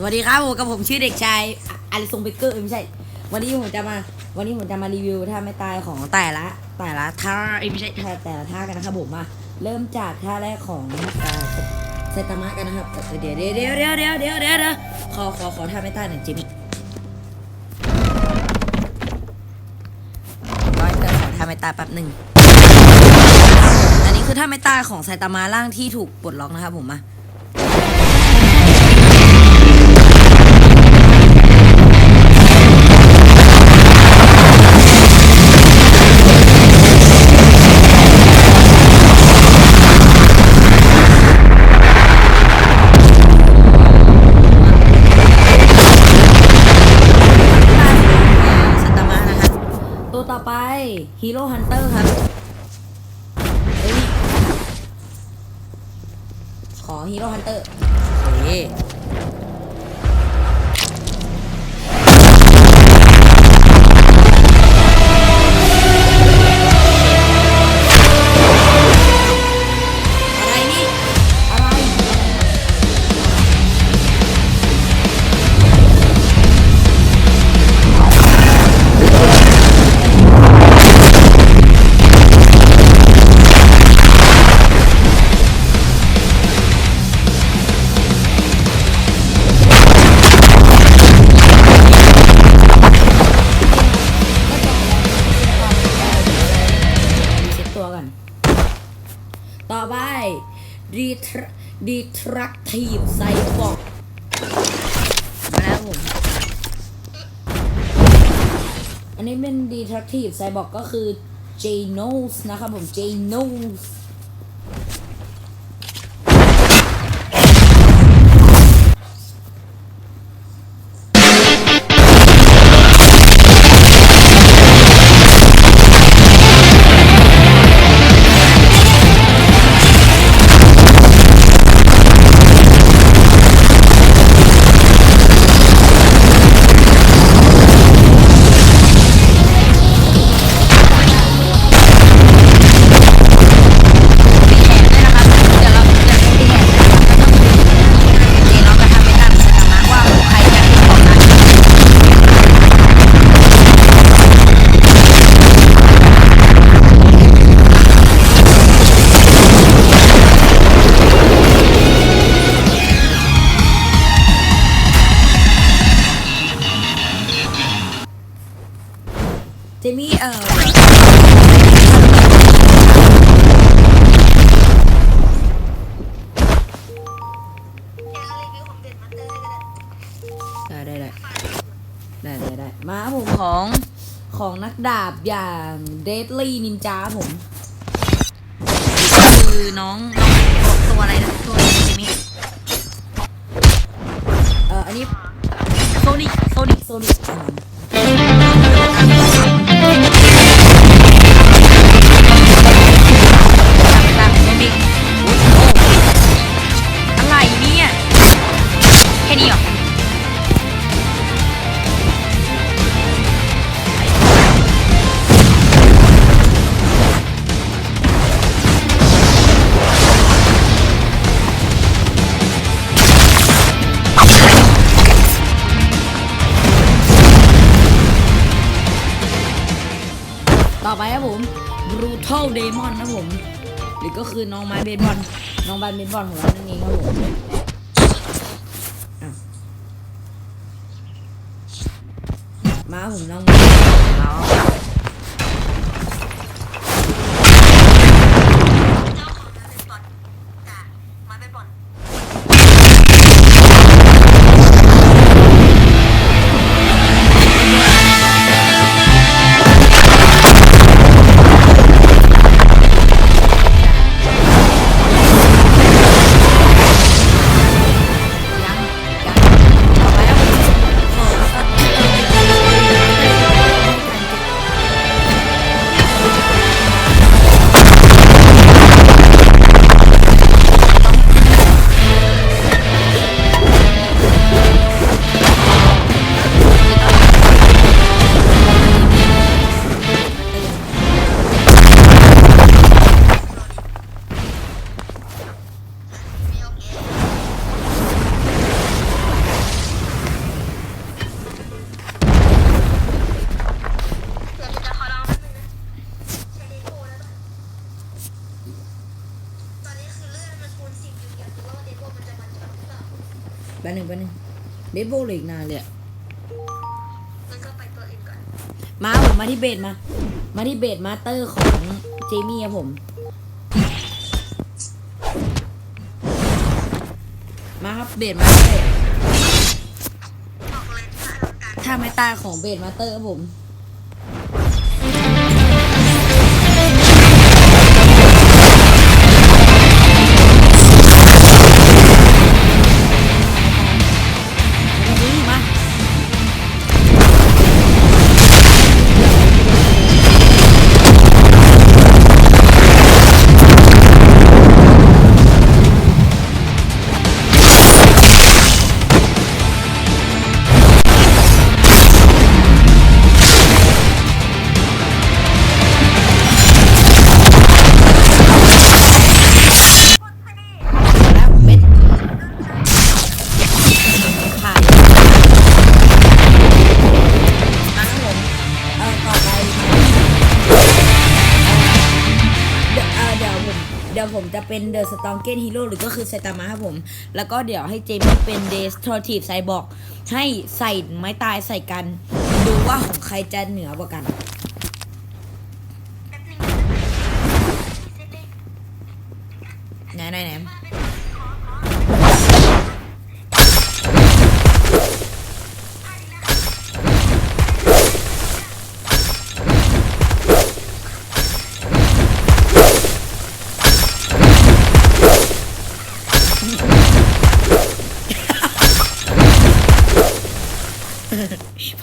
สวัสดีครับผมกับผมชื่อเด็กชายอาริซงเบเกอร์ไม่ใช่ วันนี้ผมจะมา วันนี้ผมจะมารีวิวท่าไม่ตายของแต่ละ แต่ละท่าไม่ใช่แต่แต่ละท่ากันนะครับผมมาเริ่มจากท่าแรกของไซตามะกันนะครับเดี๋ยวเดี๋ยวเดี๋ยวเดี๋ยวเดี๋ยวเดี๋ยวเขอขอขอท่าไม่ตายหน่อยจิมิร้อยแต่ขอท่าไม่ตายแป๊บหนึ่งอันนี้คือท่าไม่ตายของไซตามะร่างที่ถูกปลดล็อกนะครับผมมา ฮีโร่ฮันเตอร์โอเค ดีทรักทีมไซบอกมาแล้วผม อันนี้เป็นดีทรักทีมไซบอร์กก็คือเจโนสนะครับผมเจโนส เจมี่เออได้ได้ได้ได้ได้ได้มาครับผมของของนักดาบอย่างเดดลี่นินจาผมก็คือน้องน้องตัวอะไรนะตัวนี้จิมมี่เอ่ออันนี้โซนิกโซนิกโซนิก Brutal Demon นะผมหรือก็คือน้องไม้เบสบอลน้องบานเบสบอลของเรานั่นเองครับผมมาผมน้องม้องเรา แป๊บหนึงแป๊บหนึงเดฟโบเหลยอีกนานเลยอะมันก็ไปตัวอื่นก่อนมาผมมาที่เบสมา มาที่เบสมาสเตอร์ของเจมี่ครับผม มาครับเบสมาสเตอร์บอกเลยถ้าเราการถ้าไม่ตายของเบสมาสเตอร์ครับผม ผมจะเป็นเดอะสตองเกนฮีโร่หรือก็คือไซตามะครับผม แล้วก็เดี๋ยวให้เจมี่เป็นเดสทรทีฟไซบอกให้ใส่ไม้ตายใส่กัน ดูว่าของใครจะเหนือกว่ากันไหนไหนไหน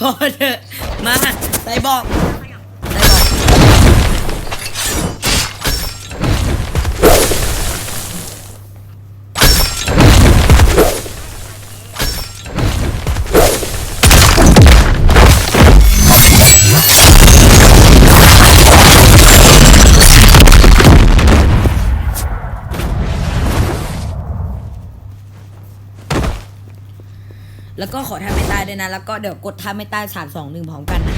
พอเถอะมาไซบอก แล้วก็ขอทำไม่ตายด้วยนะ แล้วก็เดี๋ยวกดทำไม่ตายสามสองหนึ่งพร้อมกันนะ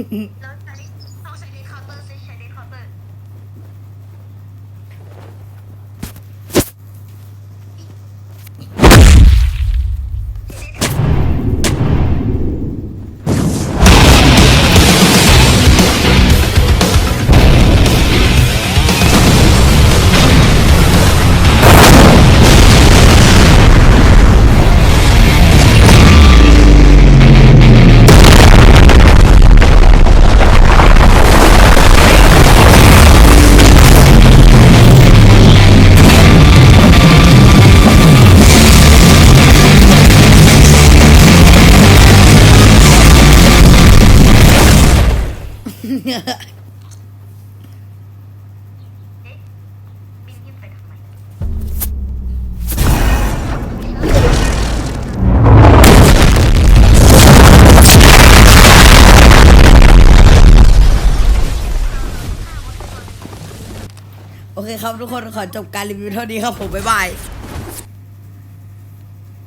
No เคครับทุกคนขอจบการรีวิวเท่านี้ครับผมบ๊ายบาย